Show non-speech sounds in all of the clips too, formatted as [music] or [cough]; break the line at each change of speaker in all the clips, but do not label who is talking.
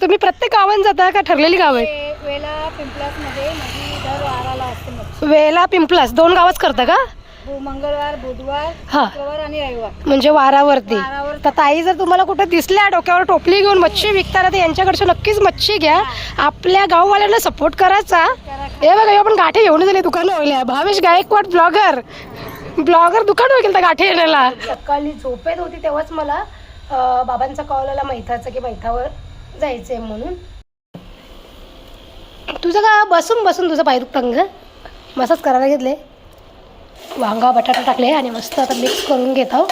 तुम्ही प्रत्येक गावात जाता का? ठरलेली गाव आहे
वेला पिंपलासमध्ये माझी दर वाराला असते मच्छी
वेला पिंपलास. दोन गावात करता का?
बु- मंगळवार बुधवार
हा.
शुक्रवार आणि रविवार.
म्हणजे वारावरती.
वारावर.
तर ताई जर तुम्हाला कुठे दिसल्या डोक्यावर टोपली घेऊन मच्छी विकताना तर यांच्याकडचे नक्कीच मच्छी घ्या. आपल्या गाववाल्यांना सपोर्ट करायचा
करा
हे बघा हे आपण गाठी घेऊन दिले दुकान वगैरे भावेश गायकवाड ब्लॉगर. ब्लॉगर दुकान वगैरे तर गाठी येण्याला. सकाळी झोपेत होती तेव्हाच मला अं, बाबांचा कॉल आला मैथाचा की मैथावर. जायचं आहे म्हणून. तुझं का बसून बसून तुझं पाय दुखतं ग? मसाज करायला घेतले वांगा बटाटा टाकले आणि मस्त आता मिक्स करून घेत आहो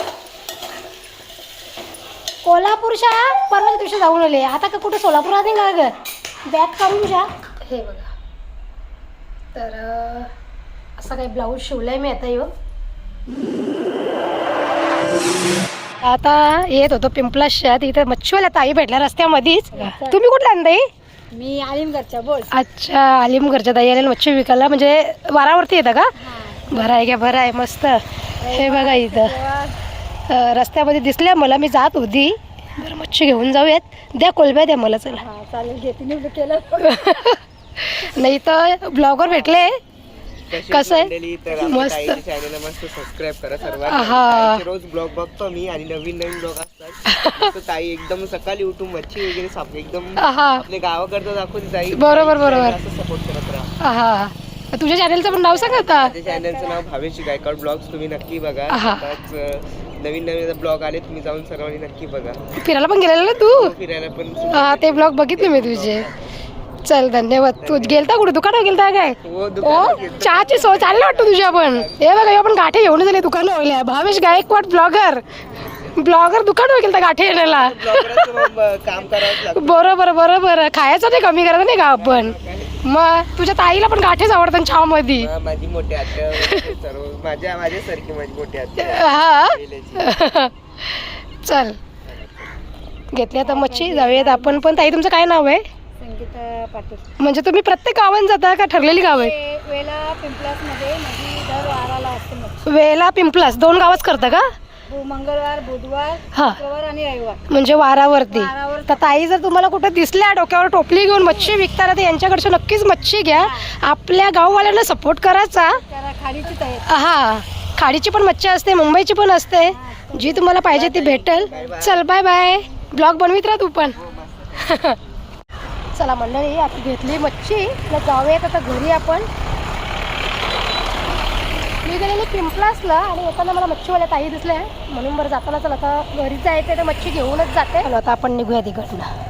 कोल्हापूरच्या परवाच्या दिवशी जाऊन आले. आता का कुठे सोलापुरात नाही का ग? बॅग काढून घ्या. हे बघा. तर असा काही ब्लाऊज शिवलाय मी आता येऊ आता येत होतो पिंपलाशा इथे मच्छीवाल्या ताई भेटल्या रस्त्यामध्येच. तुम्ही कुठल्या आणताई
मी आलिमगडच्या बोल.
अच्छा आलिमगडच्या ताई आल्या मच्छी विकायला म्हणजे वारावरती येतं का? बरं आहे का बरं आहे मस्त. हे बघा इथं. रस्त्यामध्ये दिसल्या मला मी जात होती. बरं मच्छी घेऊन जाऊयात. द्या कोलब्या द्या मला चला.
हा चालेल घेते केलं. [laughs]
नाही तर ब्लॉगर भेटले. कसं आहे? मस्त.
मस्त चॅनल मस्त सबस्क्राईब करा
हा.
सर्वांना रोज ब्लॉग बघतो मी आणि नवीन नवीन ब्लॉग असतात. ताई एकदम सकाळी उठून मच्छी वगैरे साप एकदम
हा
आपल्या गावाकडचं दाखवून जाई
बरोबर, बरोबर.
सपोर्ट करत राहा
हा तुझ्या चॅनलचं पण नाव सांग आता.
चॅनलचं नाव भावेश गायकवाड ब्लॉग्स तुम्ही नक्की बघा.
हा.
नवीन नवीन ब्लॉग आले तुम्ही जाऊन सर्वांनी नक्की बघा.
फिरायला पण गेलेला ना तू?
फिरायला पण
हा ते ब्लॉग बघितले मी तुझे. चल धन्यवाद. तू गेलता कुठे? दुकानावर गेलता काय?
हो
ओ
गेलतो.
चहाची सोय चालली वाटतं तुझ्या पण हे बघा हे आपण गाठी घेऊन दिले दुकान वगैरे भावेश गायकवाड ब्लॉगर. ब्लॉगर दुकान वगैरे गाठी येण्याला बरोबर बरोबर खायचं नाही कमी करायचं नाही का आपण? मग तुझ्या ताईला पण गाठीच आवडतात चहामध्ये?
हा, माझी मोठी आत्या वगैरे सर्व. माझ्या माझ्यासारखी माझी मोठी आत्या
हा. चल. घेतली आता मच्छी. जाऊयात आपण. पण ताई तुमचं काय नाव आहे?
संगीता पाटील.
म्हणजे तुम्ही प्रत्येक गावात जाता का? ठरलेली गाव आहे
ते वेला पिंपलासमध्ये माझी दर वाराला असते मच्छी
वेला पिंपलास दोन गावात करता का?
मंगळवार बुधवार
हा.
शुक्रवार आणि रविवार.
म्हणजे वारावरती.
वारावर
तर ताई जर तुम्हाला कुठे दिसल्या डोक्यावर टोपली घेऊन मच्छी विकताना तर यांच्याकडचे नक्कीच मच्छी घ्या. आपल्या गाववाल्यांना सपोर्ट करायचा
करा खाडीची तयारी
हा. खाडीची पण मच्छी असते मुंबईची पण असते. जी तुम्हाला पाहिजे ती भेटेल. चल बाय बाय. ब्लॉग बनवीत राहा तू पण. [laughs] चला मंडळी आता घेतली मच्छी. तर जाऊयात आता घरी आपण. मी गेलेली पिंपलासला आणि येताना मला मच्छीवाल्या ताई दिसल्या. म्हणून बरं जाताना चला आता घरी जायचं तर मच्छी घेऊनच जाते. आता आपण निघूया तिकडनं.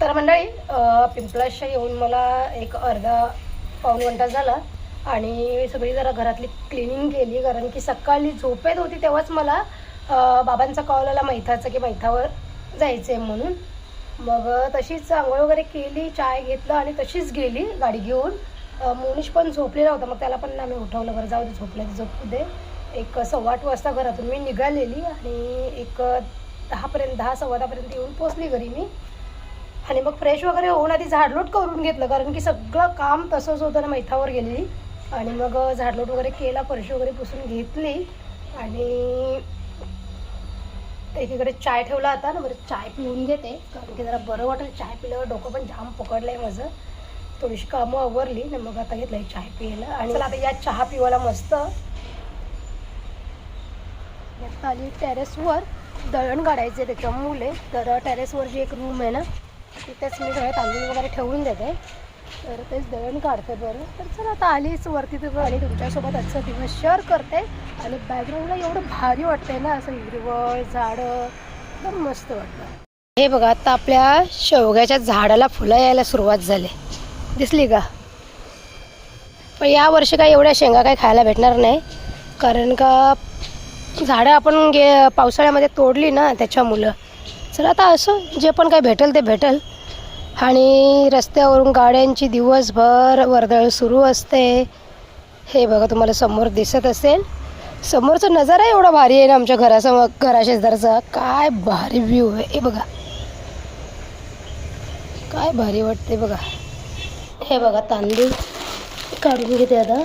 तर मंडळी पिंपलासच्या येऊन मला एक अर्धा पाऊण घंटा झाला आणि सगळी जरा घरातली क्लिनिंग केली कारण की सकाळी झोपेत होती तेव्हाच मला बाबांचा कॉल आला मैथाचा की मैथावर जायचं आहे म्हणून. मग तशीच आंघोळ वगैरे केली चाय घेतलं आणि तशीच गेली गाडी घेऊन. अं, मोनिश पण झोपलेला होता मग त्याला पण आम्ही उठवलं बरं जाऊ दे झोपलं ते झोपू दे. एक सव्वा आठ वाजता घरातून मी निघालेली आणि एक दहापर्यंत दहा सव्वा दहापर्यंत येऊन पोचली घरी मी. आणि मग फ्रेश वगैरे होऊन आधी झाडलोट करून घेतलं कारण की सगळं काम तसंच होतं ना मैथावर गेलेली. आणि मग झाडलोट वगैरे केला फरशी वगैरे पुसून घेतली. आणि एकीकडे चाय ठेवला होता ना बरं चाय पिऊन घेते. कारण की जरा बरं वाटलं चाय पिल्यावर डोकं पण जाम पकडलं आहे माझं. थोडीशी कामं आवरली ना मग आता घेतलं चाय पियला आणि मला आता या चहा पिवायला मस्त. आता आली टेरेसवर दळण काढायचे त्याच्यामुळे. तर टेरेसवर जी एक रूम आहे ना तिथेच मी सगळे तांदूळ वगैरे ठेवून देते. तर तेच दळण काढते बरं. तर चला आता आलीच वरती तर आणि तुमच्यासोबत आजचा दिवस शेअर करते. आणि बॅकग्राऊंडला एवढं भारी वाटतंय ना असं हिरवळ झाडं एकदम मस्त वाटतं. हे बघा आता आपल्या शेवग्याच्या झाडाला फुलं यायला सुरुवात झाली. दिसली का? पण या वर्षी काय एवढ्या शेंगा काही खायला भेटणार नाही. कारण का झाडं आपण गे पावसाळ्यामध्ये तोडली ना त्याच्यामुळं. चला आता असं जे पण काही भेटेल ते भेटेल. आणि रस्त्यावरून गाड्यांची दिवसभर वर्दळ सुरू असते. हे बघा तुम्हाला समोर दिसत असेल. समोरचा नजारा एवढा भारी आहे ना आमच्या घरासमोर घराशेजारचा. काय भारी व्ह्यू आहे. हे बघा. काय भारी वाटते बघा. हे बघा तांदूळ काढून घेते आता.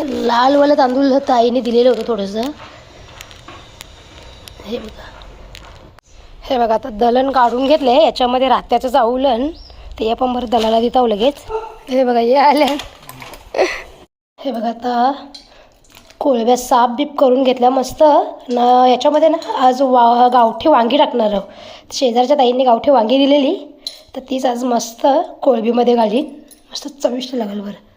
लालवालं तांदूळ ताईने दिलेलं होतं थोडंसं. हे बघा. हे बघा आता दलन काढून घेतले याच्यामध्ये रात्याचं चावलं ते आपण बरं दलाला देता हो लगेच. हे बघा हे आलं. हे बघा आता कोळब्या साफ बीप करून घेतल्या मस्त. ना याच्यामध्ये ना आज वा गावठी वांगी टाकणार आहोत शेजारच्या ताईंनी गावठी वांगी दिलेली. तर तीच आज मस्त कोळबीमध्ये घालीन. मस्त चविष्ट लागेल बरं.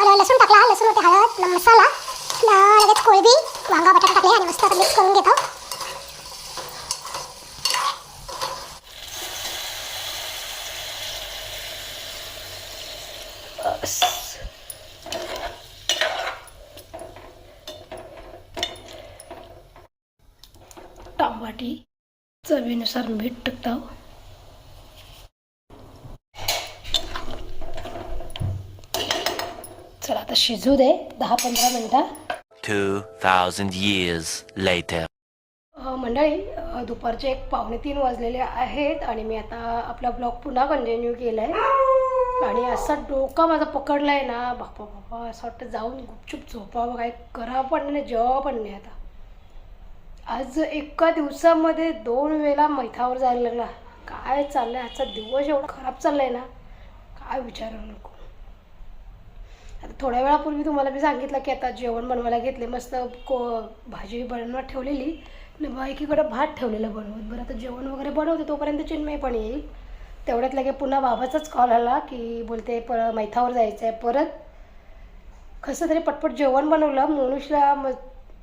आलं लसूण टाकला लसूण होते हळद न मसाला लगेच कोळबी वांगा बटाटा टाकले आणि मस्त मिक्स करून घेतो.
टमाटी चवीनुसार मीठ टाकतो चला आता शिजू दे दहा पंधरा मिनटं.
2,000 years later.
अ, मंडळी दुपारचे एक पावणे तीन वाजलेले आहेत आणि मी आता आपला ब्लॉग पुन्हा कंटिन्यू केला आहे आणि असा डोका माझा पकडला आहे ना बापा बापा असं वाटतं जाऊन गुपचूप झोपावं काय करा पण नाही जेव्हा पण नाही आता. आज एका दिवसामध्ये दोन वेळा मैथावर जायला लागला. काय चाललं आहे आजचा दिवस एवढा खराब चालला आहे ना काय विचारू नको. आता थोड्या वेळापूर्वी तुम्हाला मी सांगितलं की आता जेवण बनवायला घेतले मस्त को भाजी बनवत ठेवलेली. बा एकीकडं भात ठेवलेला बनवत. बरं आता जेवण वगैरे बनवते तोपर्यंत चिन्मय पण येईल. तेवढ्यात लगे पुन्हा बाबाचाच कॉल आला की बोलते प मैथावर जायचं आहे परत कसं तरी पटपट जेवण बनवलं. मनुषला मग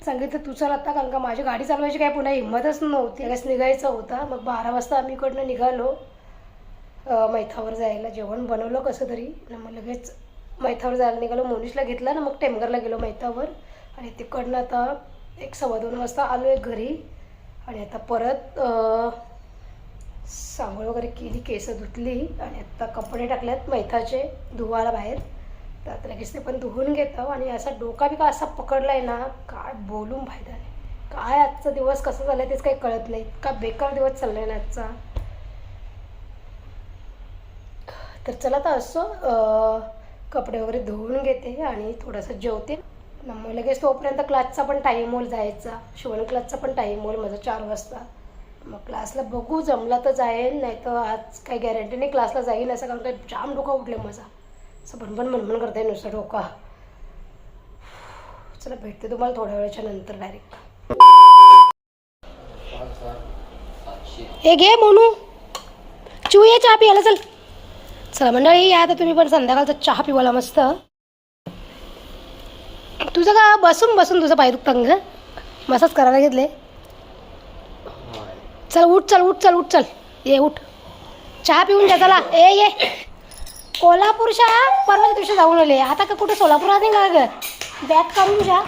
सांगितलं तू चल आता कारण का माझी गाडी चालवायची काय? पुन्हा हिंमतच नव्हती. लगेच निघायचं होतं. मग बारा वाजता आम्ही इकडनं निघालो. मैथावर जायला जेवण बनवलं कसं तरी. मग लगेच मैथावर जायला निघालो. मोनिशला घेतला ना मग टेमगरला गेलो मैथावर. आणि तिकडनं आता एक सव्वा दोन वाजता आलो आहे घरी. आणि आता परत सांगोळ वगैरे केली केस धुतली. आणि आता कपडे टाकल्यात मैथाचे धुवायला बाहेर. तर आता लगेच ते पण धुवून घेतो. आणि असा डोका बी का असा पकडला आहे ना काय बोलून फायदा नाही. काय आजचा दिवस कसं झालं आहे तेच काही कळत नाही. इतका बेकार दिवस चालला आहे ना आजचा. तर चला तर असो कपडे वगैरे धुवून घेते आणि थोडंसं जेवते. मग लगेच तोपर्यंत क्लासचा पण टाईम होईल जायचा. शिवण क्लासचा पण टाईम होईल माझा चार वाजता. मग क्लासला बघू जमला तर जाईल नाही तर आज काही गॅरंटी नाही क्लासला जाईन असं कारण काय जाम डोका उठले माझा. असं भणभण भणभण करते नुसतं डोका. चला भेटते तुम्हाला थोड्या वेळाच्या नंतर डायरेक्ट हे घे मोनू. चू ये चहा पियाला चल. चला मंडळी या आता तुम्ही पण संध्याकाळचा चहा पिवाला मस्त. तुझं का बसून बसून तुझं पाय दुखतं ग? मसाज करायला घेतले. चल उठ चल उठ चल उठ चल. ये उठ. चहा पिऊन जा चला. ए ये. कोल्हापूरच्या शाळा परवा दिवशी जाऊन आले. आता का कुठे सोलापुरात नाही का ग? बॅग काढून जा.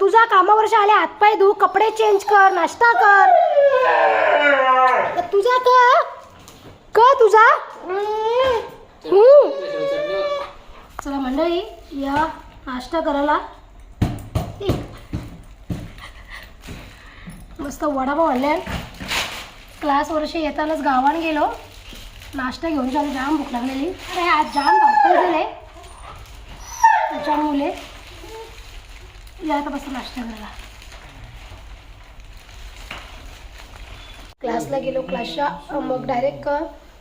तुझा कामावर आले हातपाय धू कपडे चेंज कर नाश्ता कर. तुझा का? का तुझा? चला मंडळी या नाश्ता करायला. मस्त वडापाव आणले. क्लास वर्षी येतानाच गावान गेलो. नाश्ता घेऊन जाऊन जाम भूक लागलेली. अरे आज जाम धावपळ झाले. त्याच्यामुळे या आता बसा नाश्ता करायला क्लासला गेलो क्लासच्या मग डायरेक्ट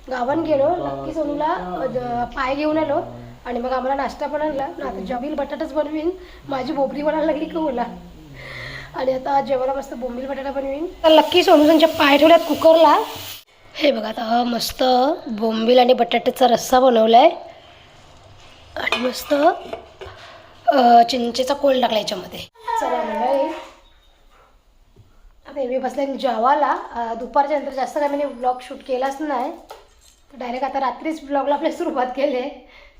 गावान गेलो. नक्की सोनूला पाय घेऊन आलो. आणि मग आम्हाला नाश्ता पण आणला ना आता जबील बटाटाच बनवीन. माझी बोबरी बनायला लागली कोला आणि आता जेवायला मस्त बोंबील बटाटा बनवीन. तर लक्की सोनू त्यांच्या पाय ठेवल्यात कुकरला. हे बघा आता हा मस्त बोंबील आणि बटाट्याचा रस्सा बनवला आहे आणि मस्त चिंचेचा कोल टाकला याच्यामध्ये. चला मंडळी. आता मी बसले जेवायला. अ, दुपारच्या नंतर जास्त काय मी ब्लॉग शूट केलाच नाही. तर डायरेक्ट आता रात्रीच ब्लॉगला आपल्या सुरुवात केली.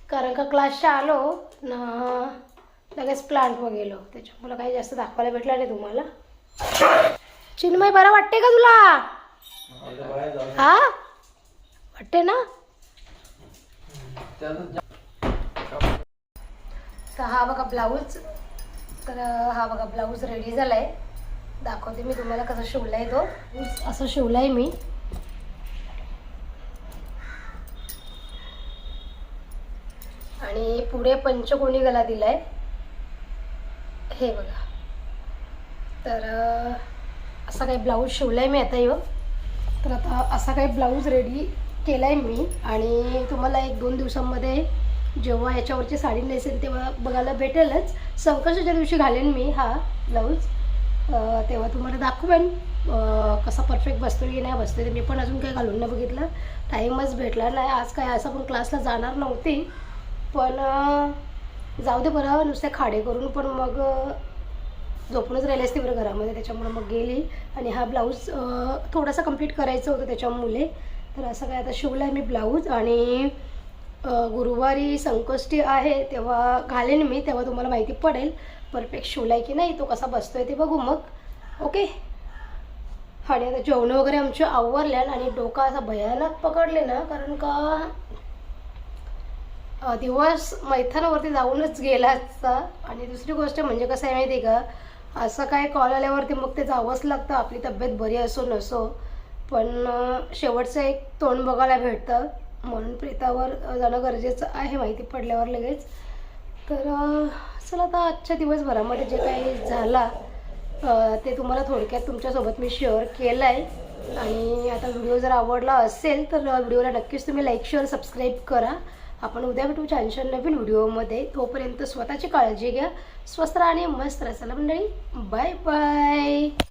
कारण का क्लासच्या आलो न लगेच प्लांटवर गेलो. त्याच्यामुळे काही जास्त दाखवायला भेटलं नाही तुम्हाला. चिन्मय बरं वाटते का तुला? हा वाटते ना? तर हा बघा ब्लाऊज. तर हा बघा ब्लाऊज रेडी झाला आहे दाखवते मी तुम्हाला कसं शिवला आहे तो. असं शिवला आहे मी. आणि पुढे पंचकोणी गला दिला आहे हे बघा. तर असा काही ब्लाऊज शिवला आहे मी आता यो. तर आता असा काही ब्लाऊज रेडी केला आहे मी. आणि तुम्हाला एक दोन दिवसांमध्ये जेव्हा याच्यावरची साडी नेसेल तेव्हा बघायला भेटेलच. संकर्षाच्या दिवशी घालेन मी हा ब्लाऊज. तेव्हा तुम्हाला दाखवेन कसा परफेक्ट बसतो की नाही बसतो ते. मी पण अजून काही घालून नाही बघितलं. टाईमच भेटला नाही. आज काय असं पण क्लासला जाणार नव्हती. पण जाऊ दे बरं नुसते खाडे करून पण मग झोपूनच राहिली असते बरं घरामध्ये. त्याच्यामुळे मग गेली. आणि हा ब्लाऊज थोडासा कंप्लीट करायचं होतं त्याच्यामुळे. तर असं काय आता शिवला आहे मी ब्लाऊज आणि गुरुवारी संकष्टी आहे तेव्हा घालेन मी तेव्हा तुम्हाला माहिती पडेल. परफेक्ट शिवला आहे की नाही तो कसा बसतोय ते बघू मग. ओके आणि आता जेवणं वगैरे आमचे आवरल्यान आणि डोका असा भयानक पकडले ना कारण का दिवस मैथानावरती जाऊनच गेला असता. आणि दुसरी गोष्ट म्हणजे कसं आहे माहिती आहे का असं काय कॉल आल्यावरती मग ते जावंच लागतं आपली तब्येत बरी असो नसो. पण शेवटचं एक तोंड बघायला भेटतं. म्हणून प्रीतावर जाणं गरजेचं आहे माहिती पडल्यावर लगेच. तर चला आता आजच्या दिवसभरामध्ये जे काही झाला ते तुम्हाला थोडक्यात तुमच्यासोबत मी शेअर केलं आहे आणि आता व्हिडिओ जर आवडला असेल तर व्हिडिओला नक्कीच तुम्ही लाईक शेअर सबस्क्राईब करा. आपण उद्या भेटू छान नवीन व्हिडिओमध्ये तोपर्यंत स्वतःची काळजी घ्या स्वस्त राहा आणि मस्त राहा. चला मंडळी बाय बाय